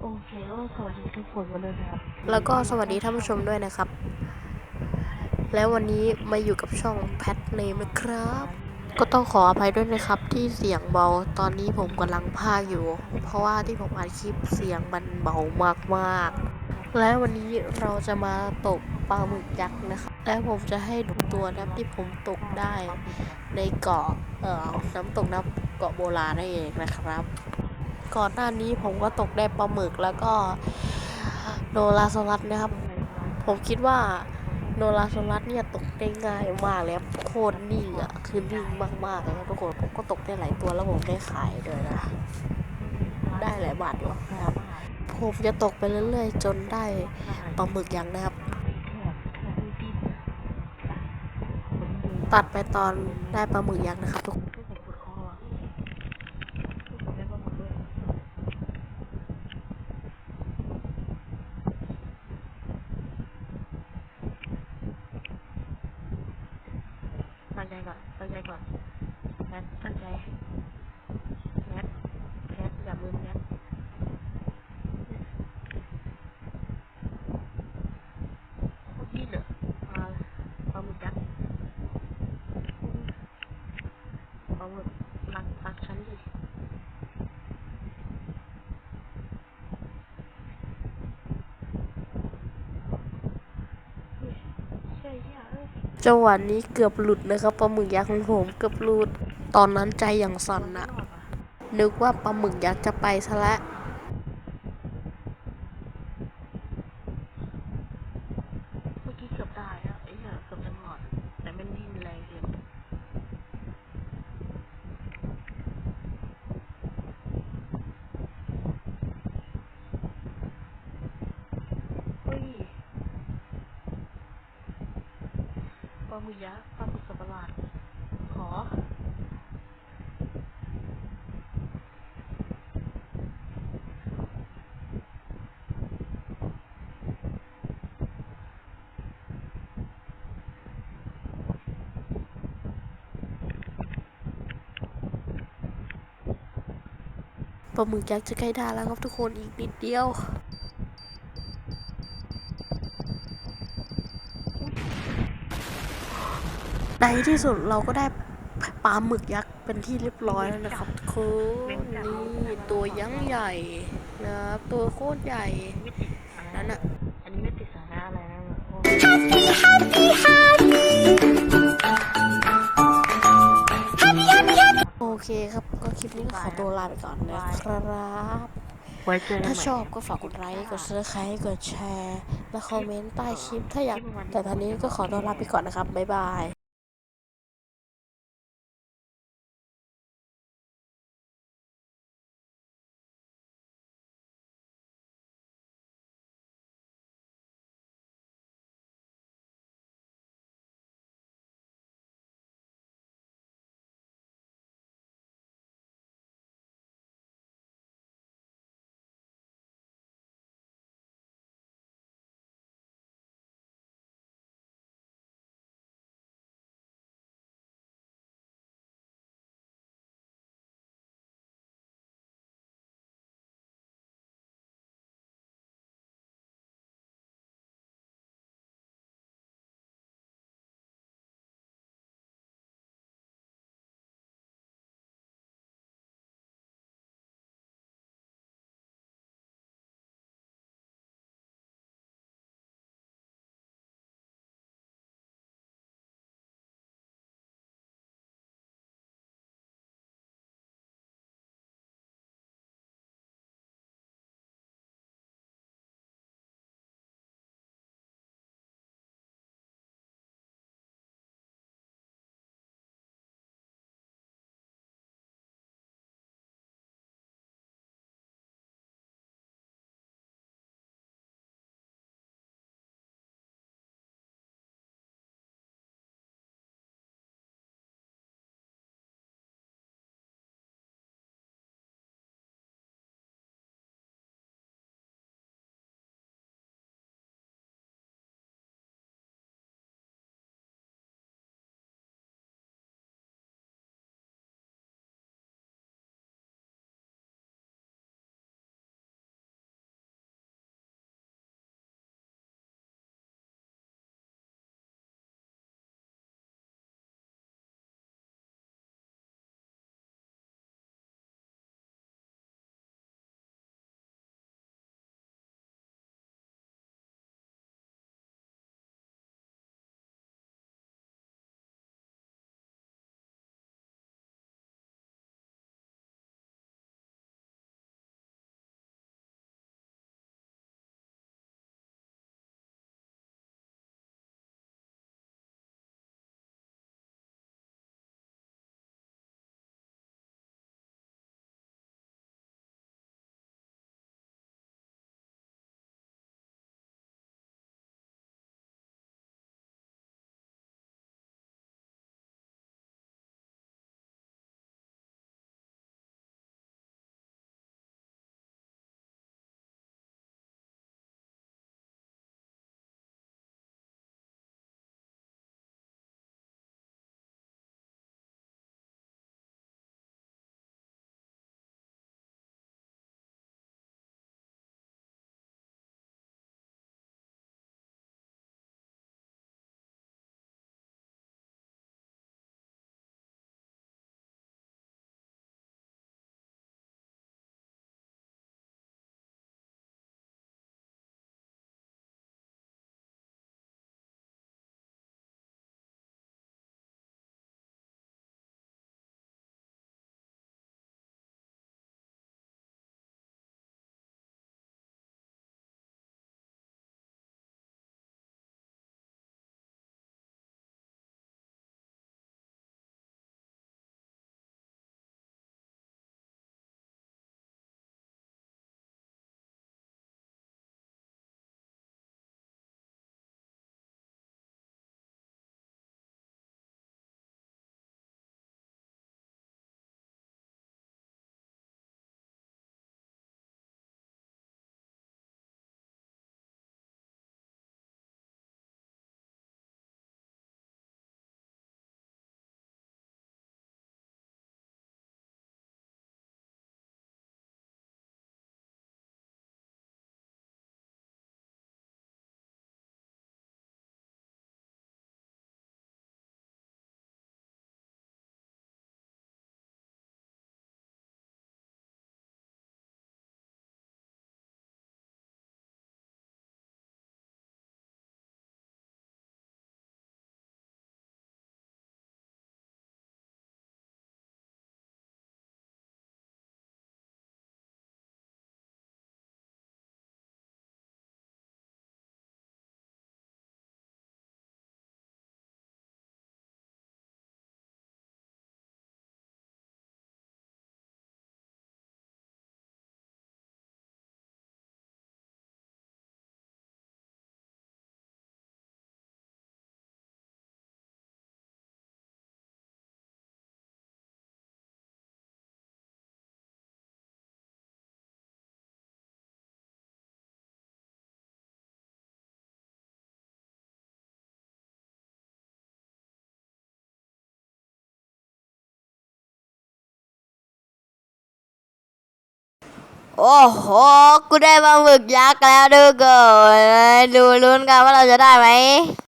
โอเคก็สวัสดีทุกคนกันด้วยนะครับแล้วก็สวัสดีท่านผู้ชมด้วยนะครับ แล้ววันนี้มาอยู่กับช่องแพทเนมนะครับ ก็ต้องขออภัยด้วยนะครับที่เสียงเบาตอนนี้ผมกำลังพากอยู่ เพราะว่าที่ผมอัดคลิปเสียงมันเบามากๆ และวันนี้เราจะมาตกปลาหมึกยักษ์นะครับ และผมจะให้ดูตัวนะครับที่ผมตกได้ในเกาะเอ่อน้ำตกน้ำเกาะโบราณนั่นเองนะครับ ก่อนหน้านี้ผมก็ตกได้ปลาหมึกแล้วก็โนราโซลัสนะครับ ผมคิดว่าโนราโซลัสเนี่ยตกได้ง่ายมากเลยครับโคตรนิ่งอะคือนิ่งมากๆเลยนะทุกคนผมก็ตกได้หลายตัวแล้วผมได้ขายด้วยนะ ได้หลายบาทอยู่นะครับ ผมจะตกไปเรื่อยๆ จนได้ปลาหมึกยักษ์นะครับ ตัดไปตอนได้ปลาหมึกยักษ์นะครับทุกคน ที่ผมปวดคออะที่ผมได้มาหมดด้วยตั้ง ใจก่อนตั้งใจก่อนแพทตั้งใจแพทแพทอย่ามือแพทโคตรดิ้นอะมาปลาหมึกยักษ์ปลาหมึกรักรักฉันดิ ใช่ใช่เอ้ย จังหวะนี้เกือบหลุดนะครับปลาหมึกยักษ์ของผมเกือบหลุด ตอนนั้นใจอย่างสั่นอะนึกว่าปลาหมึกยักษ์จะไปซะแล้ว เมื่อกี้เกือบได้อะไอ้เหี้ยเกือบจะหลอด แต่ไม่ดิ้นแรงเกินเฮ้ยปลาห มึกยักษ์ปลาหมึกสับประหลาดขอ ปลาหมึกยักษ์จะใกล้ได้แล้วครับทุกคนอีกนิดเดียว ในที่สุดเราก็ได้ปลาหมึกยักษ์เป็นที่เรียบร้อยแล้วนะครับทุกคนนี่ตัวยักษ์ใหญ่นะครับตัวโคตรใหญ่ไม่ติดสาระนั่นอะอันนี้ไม่ติดสาระอะไรนะโอ้โอเคครับก็คลิปนี้ก็ขอตัวลาไปก่อนนะครับไว้เจอกันถ้าใหม่ชอบก็ฝากกดไลค์กดซับสไครต์กดแชร์ และคอมเมนต์ใต้คลิปถ้าอยากแต่ตอนนี้ก็ขอตัวลาไปก่อนนะครับบ๊ายบาย โอ้โห กูได้ปลาหมึกยักษ์แล้วดูก่อนดูลุ้นกันว่าเราจะได้ไหม